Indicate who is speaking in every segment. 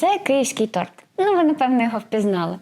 Speaker 1: це київський торт. Ну, ви, напевно, його впізнали.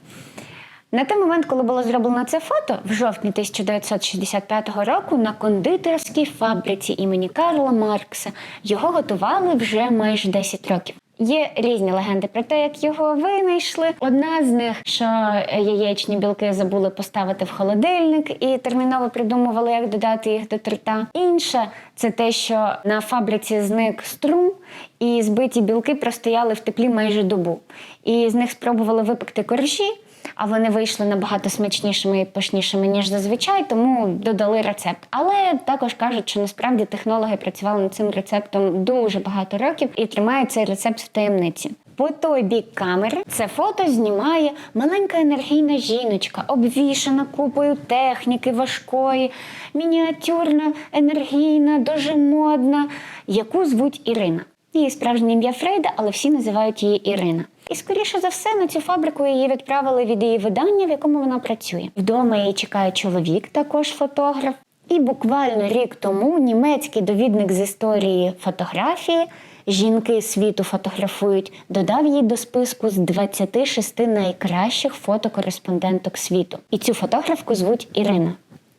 Speaker 1: На той момент, коли було зроблено це фото, в жовтні 1965 року на кондитерській фабриці імені Карла Маркса його готували вже майже 10 років. Є різні легенди про те, як його винайшли. Одна з них, що яєчні білки забули поставити в холодильник і терміново придумували, як додати їх до торта. Інша це те, що на фабриці зник струм, і збиті білки простояли в теплі майже добу. І з них спробували випекти коржі а вони вийшли набагато смачнішими і пишнішими, ніж зазвичай, тому додали рецепт. Але також кажуть, що насправді технологи працювали над цим рецептом дуже багато років і тримають цей рецепт в таємниці. По той бік камери це фото знімає маленька енергійна жіночка, обвішана купою техніки важкої, мініатюрна, енергійна, дуже модна, яку звуть Ірина. Її справжнє ім'я Фрейда, але всі називають її Ірина. І скоріше за все на цю фабрику її відправили від її видання, в якому вона працює. Вдома її чекає чоловік, також фотограф. І буквально рік тому німецький довідник з історії фотографії. Жінки світу фотографують, додав її до списку з 26 найкращих фотокореспонденток світу. І цю фотографку звуть Ірина.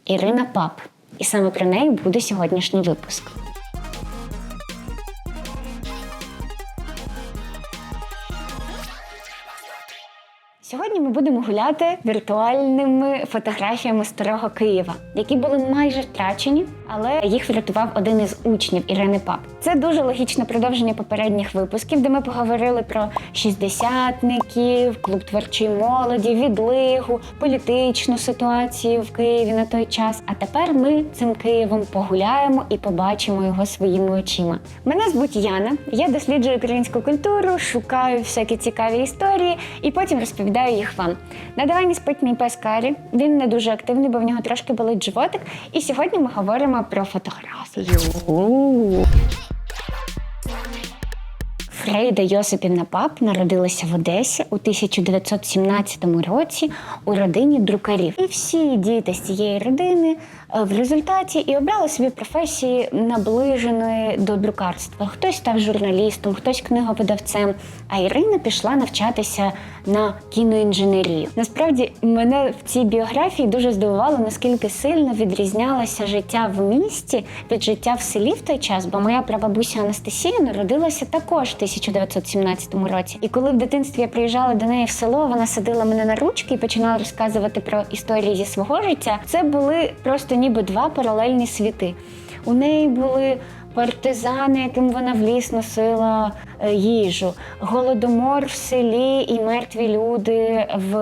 Speaker 1: Ірина Пап. І саме про неї буде сьогоднішній випуск. Ми будемо гуляти віртуальними фотографіями старого Києва, які були майже втрачені, але їх врятував один із учнів Ірини Пап. Це дуже логічне продовження попередніх випусків, де ми поговорили про шістдесятників, клуб творчої молоді, відлигу, політичну ситуацію в Києві на той час. А тепер ми цим Києвом погуляємо і побачимо його своїми очима. Мене звуть Яна. Я досліджую українську культуру, шукаю всякі цікаві історії і потім розповідаю їх вам. На дивані спить мій пес Карі. Він не дуже активний, бо в нього трошки болить животик. І сьогодні ми говоримо про фотографію. Фрейда Йосипівна Пап народилася в Одесі у 1917 році у родині друкарів. І всі діти з цієї родини в результаті і обрали собі професії наближеної до друкарства. Хтось став журналістом, хтось книговидавцем. А Ірина пішла навчатися на кіноінженерію. Насправді мене в цій біографії дуже здивувало, наскільки сильно відрізнялося життя в місті від життя в селі в той час, бо моя прабабуся Анастасія народилася також в 1917 році. І коли в дитинстві я приїжджала до неї в село, вона садила мене на ручки і починала розказувати про історії зі свого життя. Це були просто ніби два паралельні світи. У неї були партизани, яким вона в ліс носила їжу, голодомор в селі і мертві люди в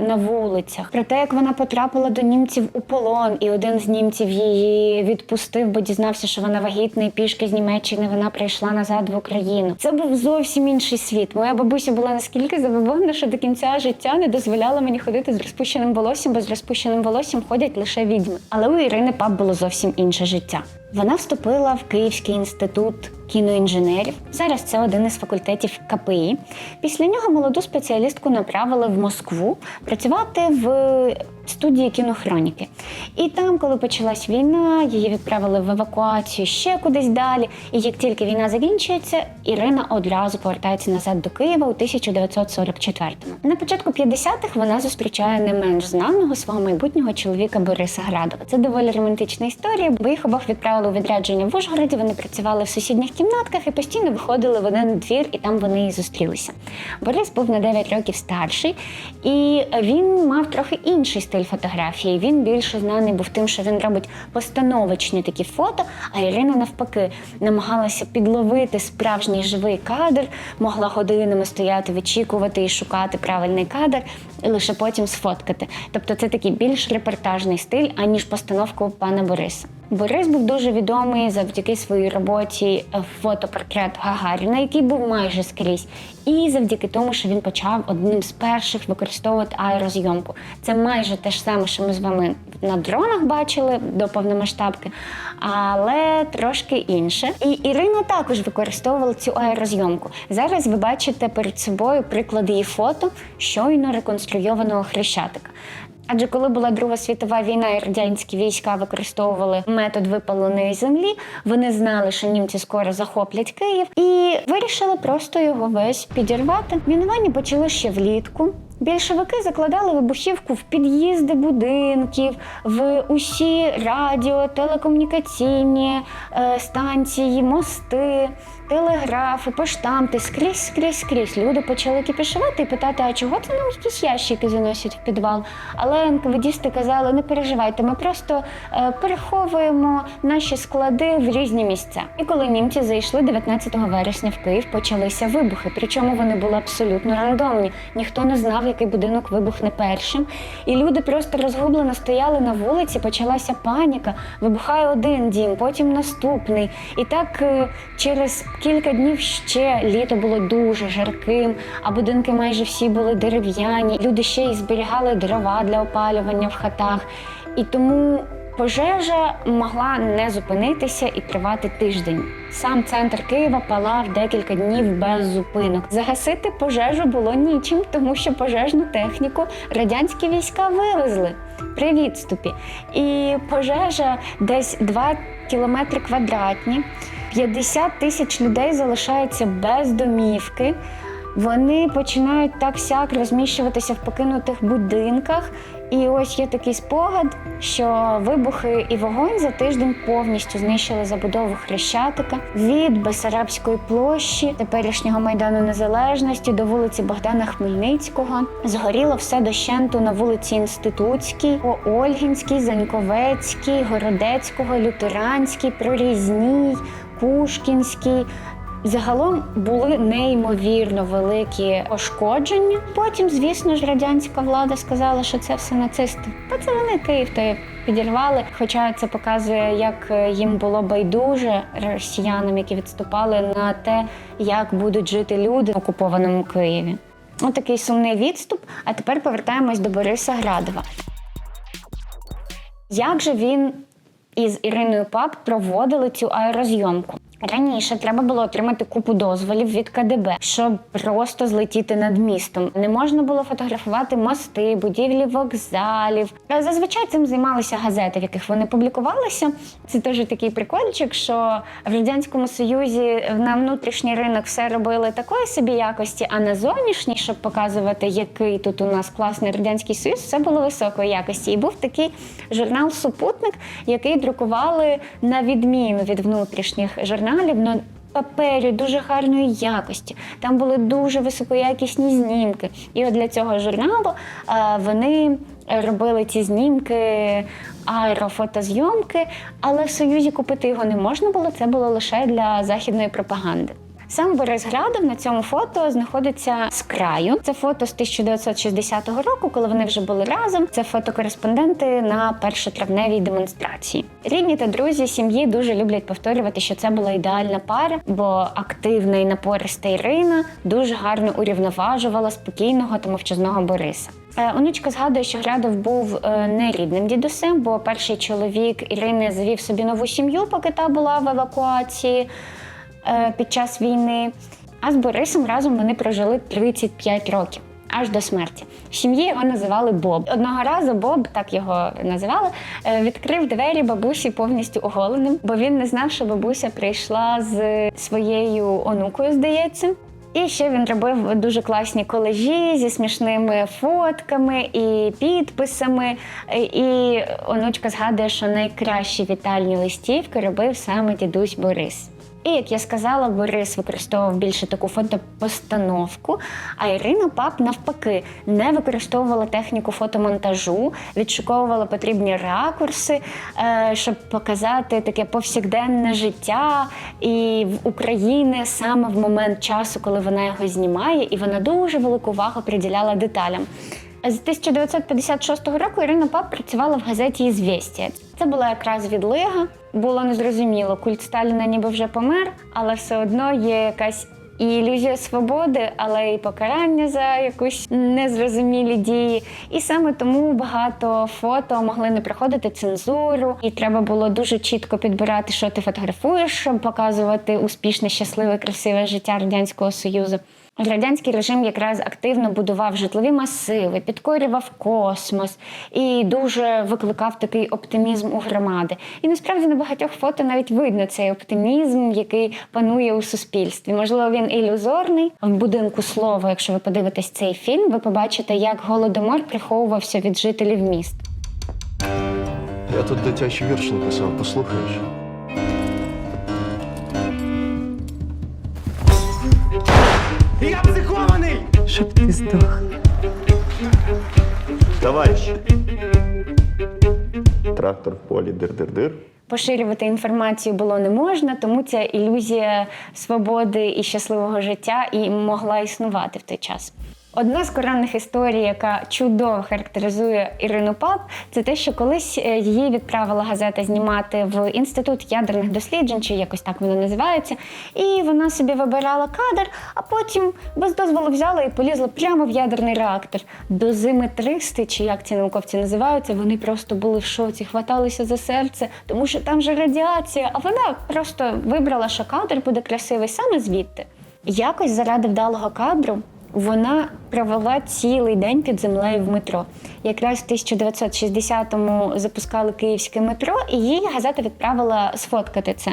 Speaker 1: на вулицях. Про те, як вона потрапила до німців у полон, і один з німців її відпустив, бо дізнався, що вона вагітна і пішки з Німеччини. Вона прийшла назад в Україну. Це був зовсім інший світ. Моя бабуся була наскільки забобована, що до кінця життя не дозволяла мені ходити з розпущеним волоссям, бо з розпущеним волоссям ходять лише відьми. Але у Ірини пап було зовсім інше життя. Вона вступила в Київський інститут кіноінженерів. Зараз це один із факультетів КПІ. Після нього молоду спеціалістку направили в Москву працювати в студії кінохроніки. І там, коли почалась війна, її відправили в евакуацію ще кудись далі. І як тільки війна закінчується, Ірина одразу повертається назад до Києва у 1944-му. На початку 50-х вона зустрічає не менш знаного свого майбутнього чоловіка Бориса Градова. Це доволі романтична історія, бо їх обох відправили у відрядження в Ужгороді. Вони працювали в сусідніх кімнатках і постійно виходили в один двір, і там вони і зустрілися. Борис був на 9 років старший, і він мав трохи інший стиль фотографії. Він більше знаний був тим, що він робить постановочні такі фото. А Ірина навпаки намагалася підловити справжній живий кадр, могла годинами стояти, вичікувати і шукати правильний кадр, і лише потім сфоткати. Тобто це такий більш репортажний стиль, аніж постановку пана Бориса. Борис був дуже відомий завдяки своїй роботі фотопортрет Гагаріна, який був майже скрізь, і завдяки тому, що він почав одним з перших використовувати аерозйомку. Це майже те ж саме, що ми з вами на дронах бачили до повномасштабки, але трошки інше. І Ірина також використовувала цю аерозйомку. Зараз ви бачите перед собою приклад її фото щойно реконструйованого хрещатика. Адже коли була Друга світова війна і радянські війська використовували метод випаленої землі, вони знали, що німці скоро захоплять Київ, і вирішили просто його весь підірвати. Мінування почали ще влітку. Більшовики закладали вибухівку в під'їзди будинків, в усі радіо, телекомунікаційні е, станції, мости, телеграфи, поштамти, скрізь, скрізь, скрізь. Люди почали кипішувати і питати, а чого це нам якісь ящики заносять в підвал? Але НКВДісти казали, не переживайте, ми просто е, переховуємо наші склади в різні місця. І коли німці зайшли 19 вересня в Київ, почалися вибухи. Причому вони були абсолютно рандомні. Ніхто не знав, який будинок вибухне першим. І люди просто розгублено стояли на вулиці, почалася паніка. Вибухає один дім, потім наступний. І так е, через кілька днів ще літо було дуже жарким, а будинки майже всі були дерев'яні. Люди ще й зберігали дрова для опалювання в хатах. І тому пожежа могла не зупинитися і тривати тиждень. Сам центр Києва палав декілька днів без зупинок. Загасити пожежу було нічим, тому що пожежну техніку радянські війська вивезли при відступі. І пожежа десь 2 кілометри квадратні. 50 тисяч людей залишаються без домівки. Вони починають так сяк розміщуватися в покинутих будинках. І ось є такий спогад, що вибухи і вогонь за тиждень повністю знищили забудову Хрещатика від Бесарабської площі, теперішнього майдану Незалежності до вулиці Богдана Хмельницького. Згоріло все дощенту на вулиці Інститутській, по Ольгінській, Заньковецькій, Городецького, Лютеранській, Прорізній, Пушкінській. Загалом були неймовірно великі пошкодження. Потім, звісно ж, радянська влада сказала, що це все нацисти. Та це вони Київ то підірвали. Хоча це показує, як їм було байдуже росіянам, які відступали на те, як будуть жити люди в окупованому Києві. Отакий сумний відступ. А тепер повертаємось до Бориса Градова. Як же він із Іриною Пак проводили цю аерозйомку? Раніше треба було отримати купу дозволів від КДБ, щоб просто злетіти над містом. Не можна було фотографувати мости, будівлі вокзалів. Зазвичай цим займалися газети, в яких вони публікувалися. Це теж такий прикольчик, що в радянському союзі на внутрішній ринок все робили такої собі якості, а на зовнішній, щоб показувати, який тут у нас класний радянський союз, все було високої якості. І був такий журнал Супутник, який друкували на відміну від внутрішніх журналів на папері дуже гарної якості. Там були дуже високоякісні знімки. І от для цього журналу вони робили ці знімки. Аерофотозйомки, але в Союзі купити його не можна було. Це було лише для західної пропаганди. Сам Борис Градов на цьому фото знаходиться з краю. Це фото з 1960 року, коли вони вже були разом. Це фотокореспонденти на першотравневій демонстрації. Рідні та друзі сім'ї дуже люблять повторювати, що це була ідеальна пара, бо активна і напориста Ірина дуже гарно урівноважувала спокійного та мовчазного Бориса. Е, Онучка згадує, що Градов був е, не рідним дідусем, бо перший чоловік Ірини завів собі нову сім'ю, поки та була в евакуації під час війни. А з Борисом разом вони прожили 35 років. Аж до смерті сім'ї його називали Боб. Одного разу Боб, так його називали, е, відкрив двері бабусі повністю оголеним, бо він не знав, що бабуся прийшла з своєю онукою, здається. І ще він робив дуже класні колежі зі смішними фотками і підписами. І онучка згадує, що найкращі вітальні листівки робив саме дідусь Борис. І як я сказала, Борис використовував більше таку фотопостановку, а Ірина Пап навпаки не використовувала техніку фотомонтажу, відшуковувала потрібні ракурси, е, щоб показати таке повсякденне життя і України саме в момент часу, коли вона його знімає, і вона дуже велику увагу приділяла деталям. З 1956 року Ірина Пап працювала в газеті «Ізвєстія». Це була якраз відлига. Було незрозуміло, культ Сталіна ніби вже помер, але все одно є якась і ілюзія свободи, але і покарання за якусь незрозумілі дії. І саме тому багато фото могли не проходити цензуру, і треба було дуже чітко підбирати, що ти фотографуєш, щоб показувати успішне, щасливе, красиве життя радянського союзу. Радянський режим якраз активно будував житлові масиви, підкорював космос і дуже викликав такий оптимізм у громади. І насправді на багатьох фото навіть видно цей оптимізм, який панує у суспільстві. Можливо, він ілюзорний. В будинку слова, якщо ви подивитесь цей фільм, ви побачите, як голодомор приховувався від жителів міст.
Speaker 2: Я тут дитячий вірш написав, послухаєш?
Speaker 3: Щоб ти здох.
Speaker 2: Товариші. Трактор в полі дир-дир-дир.
Speaker 1: Поширювати інформацію було не можна, тому ця ілюзія свободи і щасливого життя і могла існувати в той час. Одна з коронних історій, яка чудово характеризує Ірину Пап, це те, що колись е, її відправила газета знімати в інститут ядерних досліджень, чи якось так воно називається. І вона собі вибирала кадр, а потім без дозволу взяла і полізла прямо в ядерний реактор. Дозиметристи, чи як ці науковці називаються, вони просто були в шоці, хваталися за серце, тому що там же радіація. А вона просто вибрала, що кадр буде красивий саме звідти. Якось заради вдалого кадру вона провела цілий день під землею в метро. Якраз в 1960-му запускали київське метро, і її газета відправила сфоткати це.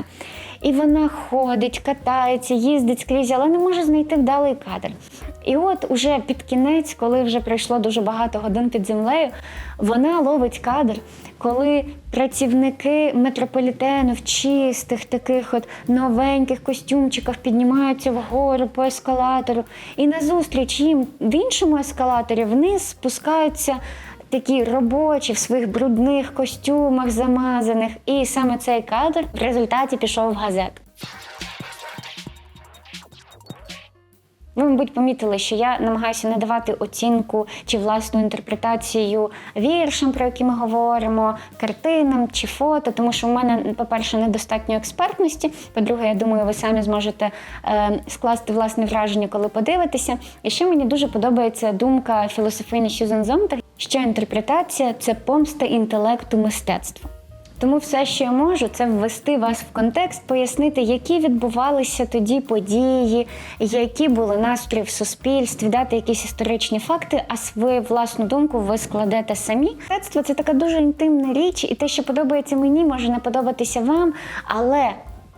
Speaker 1: І вона ходить, катається, їздить скрізь, але не може знайти вдалий кадр. І от уже під кінець, коли вже пройшло дуже багато годин під землею, вона ловить кадр, коли працівники метрополітену в чистих таких от новеньких костюмчиках піднімаються вгору по ескалатору, і назустріч їм в іншому ескалаторі вниз спускаються. Такі робочі в своїх брудних костюмах замазаних, і саме цей кадр в результаті пішов в газету. Ви, мабуть, помітили, що я намагаюся не давати оцінку чи власну інтерпретацію віршам, про які ми говоримо, картинам чи фото, тому що в мене, по-перше, недостатньо експертності. По-друге, я думаю, ви самі зможете е, скласти власне враження, коли подивитеся. І ще мені дуже подобається думка філософині Сюзан Зонтер, що інтерпретація це помста інтелекту мистецтва. Тому все, що я можу, це ввести вас в контекст, пояснити, які відбувалися тоді події, які були настрої в суспільстві, дати якісь історичні факти, а свою власну думку ви складете самі. Мистецтво це така дуже інтимна річ, і те, що подобається мені, може не подобатися вам, але.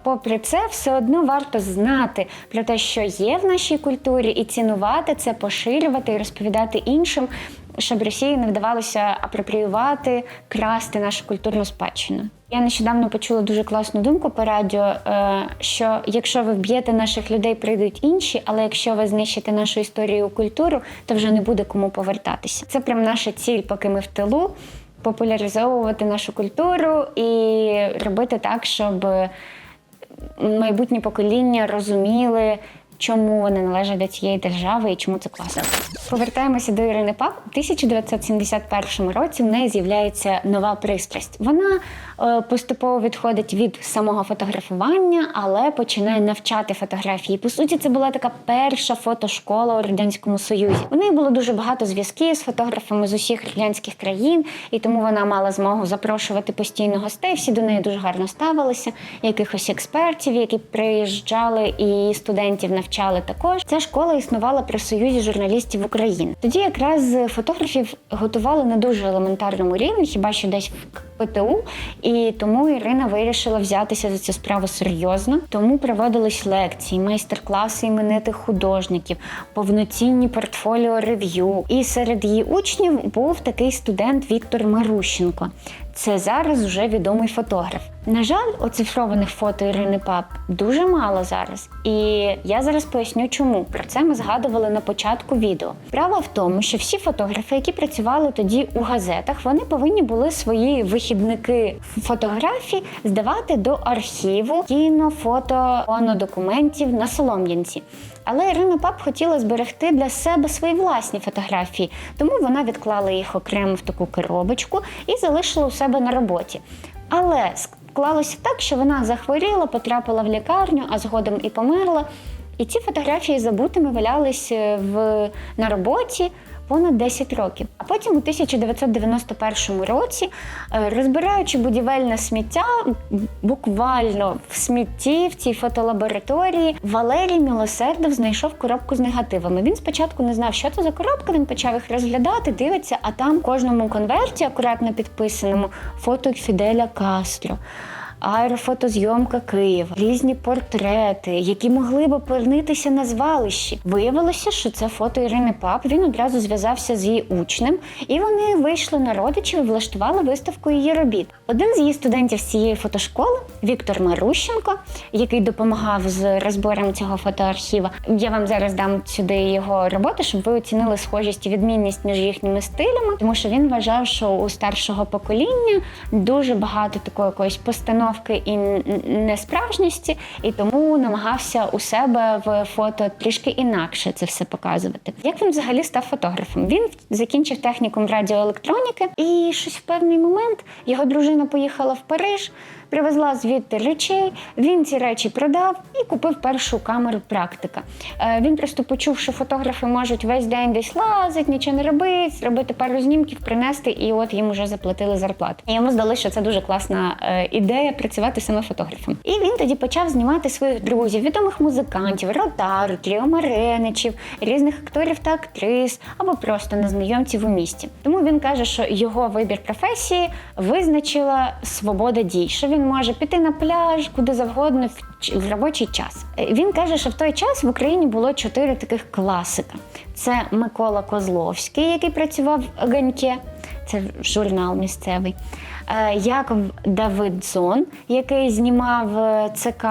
Speaker 1: Попри це, все одно варто знати про те, що є в нашій культурі, і цінувати це, поширювати і розповідати іншим, щоб Росії не вдавалося апропріювати, красти нашу культурну спадщину. Я нещодавно почула дуже класну думку по радіо, е, що якщо ви вб'єте наших людей, прийдуть інші, але якщо ви знищите нашу історію культуру, то вже не буде кому повертатися. Це прям наша ціль, поки ми в тилу, популяризовувати нашу культуру і робити так, щоб майбутні покоління розуміли, чому вони належать до цієї держави і чому це класно. Повертаємося до Ірини Пак. У 1971 році в неї з'являється нова пристрасть. Вона е, поступово відходить від самого фотографування, але починає навчати фотографії. По суті, це була така перша фотошкола у радянському союзі. У неї було дуже багато зв'язків з фотографами з усіх радянських країн, і тому вона мала змогу запрошувати постійно гостей. Всі до неї дуже гарно ставилися. Якихось експертів, які приїжджали, і студентів навчали також. Ця школа існувала при союзі журналістів України. Тоді якраз фотографів готували на дуже елементарному рівні, хіба що десь в ПТУ. І тому Ірина вирішила взятися за цю справу серйозно. Тому проводились лекції, майстер-класи іменитих художників, повноцінні портфоліо рев'ю. І серед її учнів був такий студент Віктор Марущенко. Це зараз вже відомий фотограф. На жаль, оцифрованих фото Ірини Пап дуже мало зараз. І я зараз поясню, чому про це ми згадували на початку відео. Справа в тому, що всі фотографи, які працювали тоді у газетах, вони повинні були свої вихідники фотографій здавати до архіву кіно, фото, документів на Солом'янці. Але Ірина Пап хотіла зберегти для себе свої власні фотографії, тому вона відклала їх окремо в таку коробочку і залишила у себе на роботі. Але склалося так, що вона захворіла, потрапила в лікарню, а згодом і померла. І ці фотографії забутими валялись е, в, на роботі понад 10 років. А потім у 1991 році, е, розбираючи будівельне сміття, буквально в смітті в цій фотолабораторії, Валерій Мілосердов знайшов коробку з негативами. Він спочатку не знав, що це за коробка. Він почав їх розглядати, дивиться, а там в кожному конверті, акуратно підписаному, фото Фіделя Кастро. Аерофотозйомка Києва, різні портрети, які могли б опинитися на звалищі. Виявилося, що це фото Ірини Пап. Він одразу зв'язався з її учнем, і вони вийшли на родичів і влаштували виставку її робіт. Один з її студентів з цієї фотошколи, Віктор Марущенко, який допомагав з розбором цього фотоархіва. Я вам зараз дам сюди його роботи, щоб ви оцінили схожість і відмінність між їхніми стилями, тому що він вважав, що у старшого покоління дуже багато такої якоїсь постановки і н- несправжності, і тому намагався у себе в фото трішки інакше це все показувати. Як він взагалі став фотографом? Він закінчив технікум радіоелектроніки, і щось в певний момент його дружина поїхала в Париж. Привезла звідти речей, він ці речі продав і купив першу камеру практика. Е, він просто почув, що фотографи можуть весь день десь лазити, нічого не робити, зробити пару знімків, принести, і от їм вже заплатили зарплату. І йому здалося, що це дуже класна е, ідея працювати саме фотографом. І він тоді почав знімати своїх друзів, відомих музикантів, ротару, Тріо Мареничів, різних акторів та актрис або просто незнайомців у місті. Тому він каже, що його вибір професії визначила свобода дій, що він може піти на пляж куди завгодно в, в робочий час. Він каже, що в той час в Україні було чотири таких класика: це Микола Козловський, який працював в Ганьке, це журнал місцевий. Е, Яков Давидзон, який знімав е, ЦК.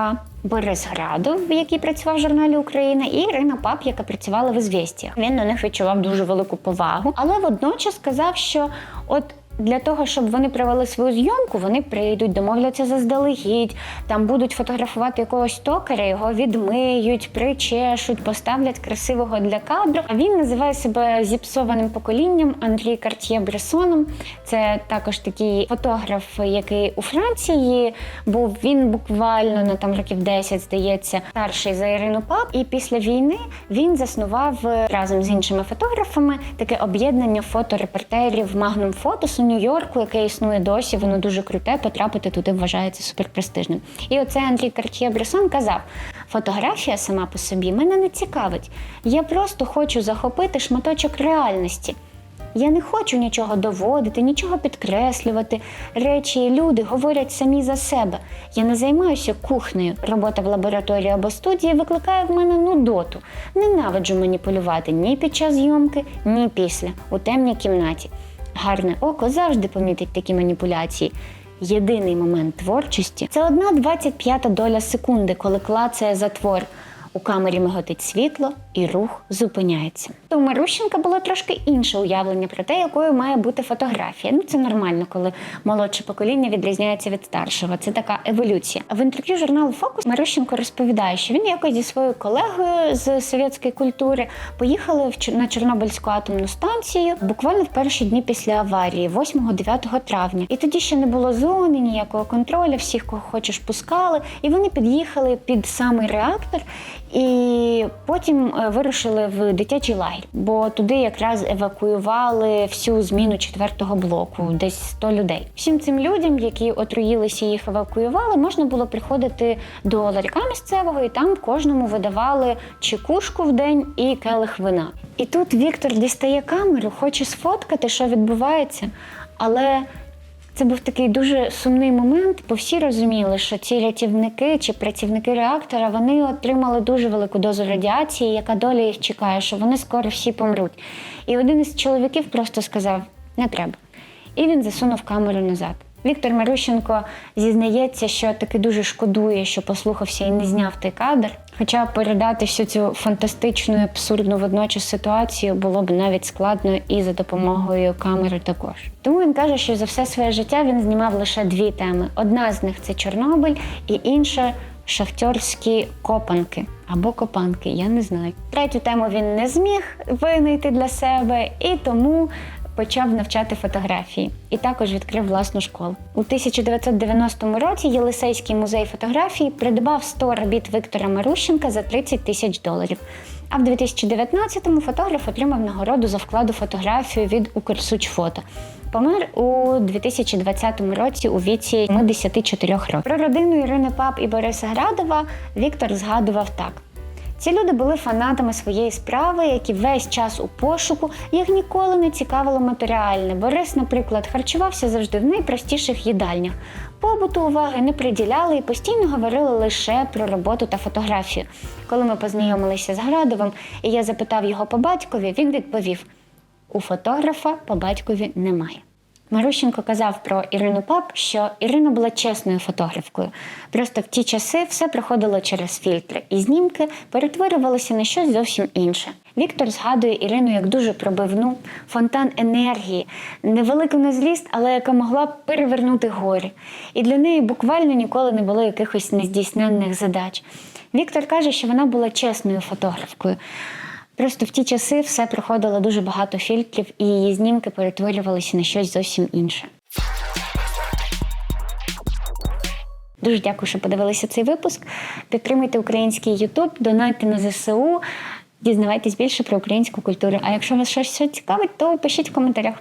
Speaker 1: Борис Градов, який працював в журналі Україна, і Ірина Пап, яка працювала в «Ізвєстіях». Він до них відчував дуже велику повагу, але водночас сказав, що от для того, щоб вони провели свою зйомку, вони прийдуть, домовляться заздалегідь, там будуть фотографувати якогось токаря, його відмиють, причешуть, поставлять красивого для кадру. А він називає себе зіпсованим поколінням Андрій Карт'є Бресоном. Це також такий фотограф, який у Франції був. Він буквально на там років 10, здається, старший за Ірину Пап. І після війни він заснував разом з іншими фотографами таке об'єднання фоторепортерів Magnum Photos у Нью-Йорку, яке існує досі. Воно дуже круте. Потрапити туди вважається суперпрестижним. І оце Андрій Карт'є Бресон казав: фотографія сама по собі мене не цікавить. Я просто хочу захопити шматочок реальності. Я не хочу нічого доводити, нічого підкреслювати. Речі і люди говорять самі за себе. Я не займаюся кухнею. Робота в лабораторії або студії викликає в мене нудоту. Ненавиджу маніпулювати ні під час зйомки, ні після у темній кімнаті. Гарне око завжди помітить такі маніпуляції. Єдиний момент творчості це одна 25 доля секунди, коли клацає затвор. У камері миготить світло і рух зупиняється. То у Марущенка було трошки інше уявлення про те, якою має бути фотографія. Ну це нормально, коли молодше покоління відрізняється від старшого. Це така еволюція. В інтерв'ю журналу Фокус Марущенко розповідає, що він якось зі своєю колегою з совєтської культури поїхали в на Чорнобильську атомну станцію буквально в перші дні після аварії, 8-9 травня. І тоді ще не було зони, ніякого контролю, всіх, кого хочеш, пускали. І вони під'їхали під самий реактор. І потім е, вирушили в дитячий лагерь, бо туди якраз евакуювали всю зміну четвертого блоку, десь 100 людей. Всім цим людям, які отруїлися, їх евакуювали, можна було приходити до ларька місцевого, і там кожному видавали чекушку в день і келих вина. І тут Віктор дістає камеру, хоче сфоткати, що відбувається, але це був такий дуже сумний момент, бо всі розуміли, що ці рятівники чи працівники реактора вони отримали дуже велику дозу радіації, яка доля їх чекає, що вони скоро всі помруть. І один із чоловіків просто сказав: не треба. І він засунув камеру назад. Віктор Марющенко зізнається, що таки дуже шкодує, що послухався і не зняв той кадр. Хоча передати всю цю фантастичну і абсурдну водночас ситуацію було б навіть складно і за допомогою камери також. Тому він каже, що за все своє життя він знімав лише дві теми: одна з них це Чорнобиль, і інша шахтьорські копанки або копанки. Я не знаю. Третю тему він не зміг винайти для себе, і тому почав навчати фотографії і також відкрив власну школу. У 1990 році Єлисейський музей фотографії придбав 100 робіт Віктора Марущенка за 30 тисяч доларів. А в 2019-му фотограф отримав нагороду за вкладу фотографію від Укрсучфото. Помер у 2020 році у віці 74 років. Про родину Ірини Пап і Бориса Градова Віктор згадував так. Ці люди були фанатами своєї справи, які весь час у пошуку їх ніколи не цікавило матеріальне. Борис, наприклад, харчувався завжди в найпростіших їдальнях. Побуту уваги не приділяли і постійно говорили лише про роботу та фотографію. Коли ми познайомилися з Градовим, і я запитав його по батькові, він відповів: у фотографа по батькові немає. Марущенко казав про Ірину Пап, що Ірина була чесною фотографкою. Просто в ті часи все проходило через фільтри, і знімки перетворювалися на щось зовсім інше. Віктор згадує Ірину як дуже пробивну, фонтан енергії, невелику на зліст, але яка могла перевернути горі. І для неї буквально ніколи не було якихось нездійсненних задач. Віктор каже, що вона була чесною фотографкою. Просто в ті часи все проходило дуже багато фільтрів, і її знімки перетворювалися на щось зовсім інше. Дуже дякую, що подивилися цей випуск. Підтримуйте український Ютуб, донайте на ЗСУ, дізнавайтесь більше про українську культуру. А якщо вас щось цікавить, то пишіть в коментарях.